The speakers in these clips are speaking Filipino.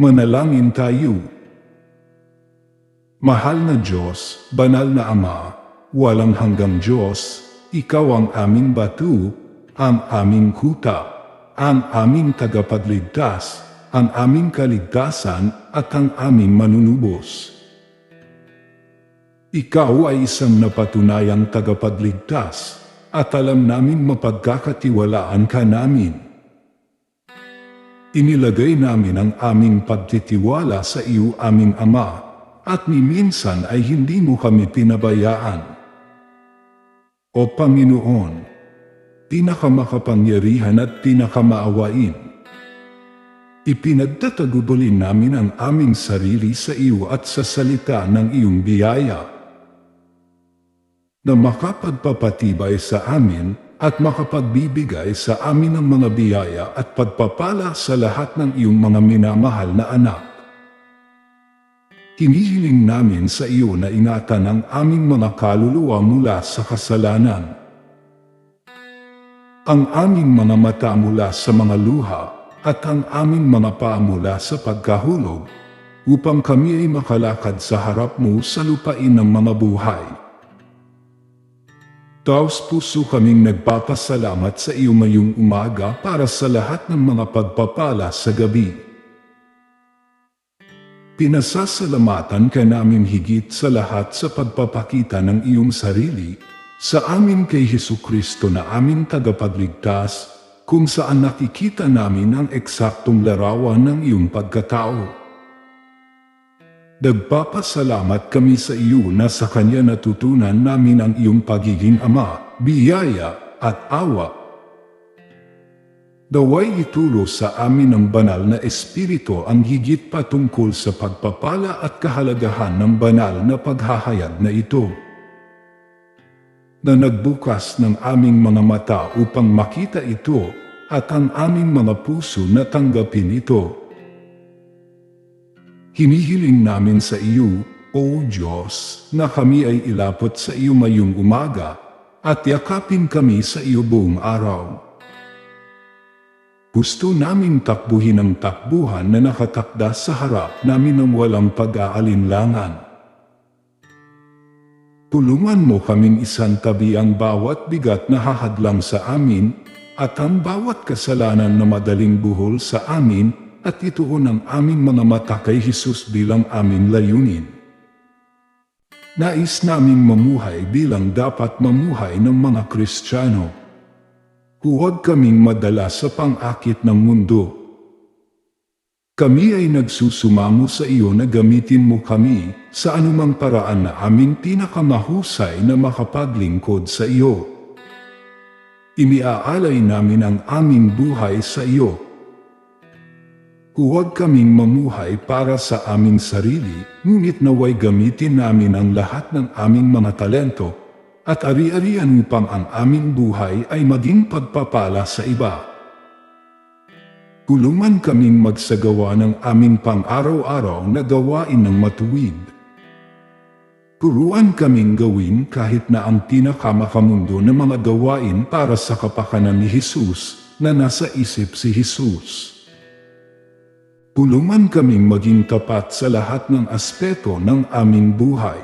Manalangin tayo. Mahal na Diyos, banal na Ama, walang hanggang Diyos, Ikaw ang aming batu, ang aming kuta, ang aming tagapagligtas, ang aming kaligtasan at ang aming manunubos. Ikaw ay isang napatunayang tagapagligtas, at alam namin mapagkakatiwalaan ka namin. Inilagay namin ang aming pagtitiwala sa iyo aming Ama, at ni ay hindi mo kami pinabayaan. O Panginoon, pinakamakapangyarihan at pinakamaawain, ipinagtatagubulin namin ang aming sarili sa iyo at sa salita ng iyong biyaya na makapagpapatibay sa amin at makapagbibigay sa amin ng mga biyaya at pagpapala sa lahat ng iyong mga minamahal na anak. Hinihiling namin sa iyo na ingatan ang aming mga kaluluwa mula sa kasalanan. Ang aming mga mata mula sa mga luha at ang aming mga paa mula sa pagkahulog upang kami ay makalakad sa harap mo sa lupain ng mga buhay. Taos puso kaming nagpapasalamat sa iyo ngayong umaga para sa lahat ng mga pagpapala sa gabi. Pinasasalamatan ka namin higit sa lahat sa pagpapakita ng iyong sarili sa amin kay Hesu Kristo na aming tagapagligtas kung saan nakikita namin ang eksaktong larawan ng iyong pagkatao. Nagpapasalamat kami sa iyo na sa Kanya natutunan namin ang iyong pagiging Ama, biyaya, at awa. Daway ituro sa amin ng banal na Espiritu ang higit patungkol sa pagpapala at kahalagahan ng banal na paghahayag na ito. Na nagbukas ng aming mga mata upang makita ito at ang aming mga puso na tanggapin ito. Hinihiling namin sa iyo, O Diyos, na kami ay ilapot sa iyo mayong umaga, at yakapin kami sa iyo buong araw. Gusto naming takbuhin ang takbuhan na nakatakda sa harap namin ng walang pag-aalinlangan. Tulungan mo kaming isang tabi ang bawat bigat na hahadlang sa amin, at ang bawat kasalanan na madaling buhol sa amin, at ituon ang aming mga mata kay Jesus bilang aming layunin. Nais naming mamuhay bilang dapat mamuhay ng mga Kristiyano. Huwag kaming madala sa pang-akit ng mundo. Kami ay nagsusumamo sa iyo na gamitin mo kami sa anumang paraan na aming pinakamahusay na makapaglingkod sa iyo. Iniaalay namin ang aming buhay sa iyo Huwag kaming mamuhay para sa aming sarili, ngunit naway gamitin namin ang lahat ng aming mga talento, at ari-arian upang ang aming buhay ay maging pagpapala sa iba. Tulungan kaming magsagawa ng aming pang-araw-araw na gawain ng matuwid. Turuan kaming gawin kahit na ang pinakamakamundo ng mga gawain para sa kapakanan ni Jesus na nasa isip si Jesus. Tulungan kaming maging tapat sa lahat ng aspeto ng aming buhay.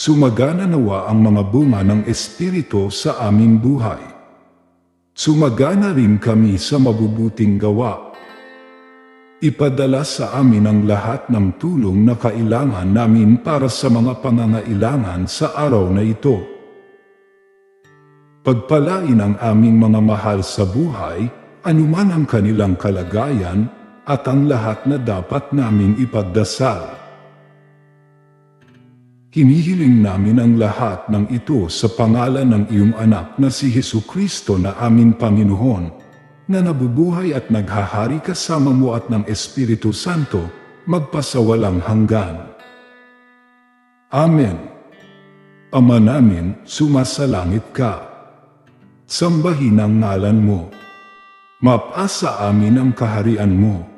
Sumagana nawa ang mga bunga ng Espiritu sa aming buhay. Sumagana rin kami sa mabubuting gawa. Ipadala sa amin ang lahat ng tulong na kailangan namin para sa mga pangangailangan sa araw na ito. Pagpalain ang aming mga mahal sa buhay, anuman ang kanilang kalagayan, at ang lahat na dapat naming ipagdasal. Hinihiling namin ang lahat ng ito sa pangalan ng iyong anak na si Hesu Kristo na aming Panginoon, na nabubuhay at naghahari kasama mo at ng Espiritu Santo, magpasawalang hanggan. Amen. Ama namin, sumasalangit ka. Sambahin ang ngalan mo. Mapasa amin ang kaharian mo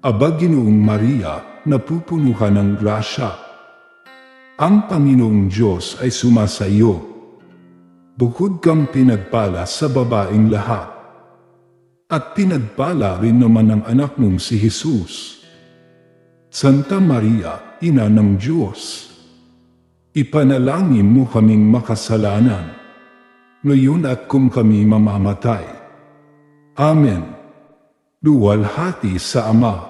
Aba Maria, napupuno ka ng grasya. Ang Panginoong Diyos ay sumasa iyo. Bukod kang pinagpala sa babaeng lahat. At pinagpala rin naman ang anak mong si Jesus. Santa Maria, Ina ng Diyos, ipanalangin mo kaming makasalanan, ngayon at kung kami mamamatay. Amen. Luwalhati sa Ama,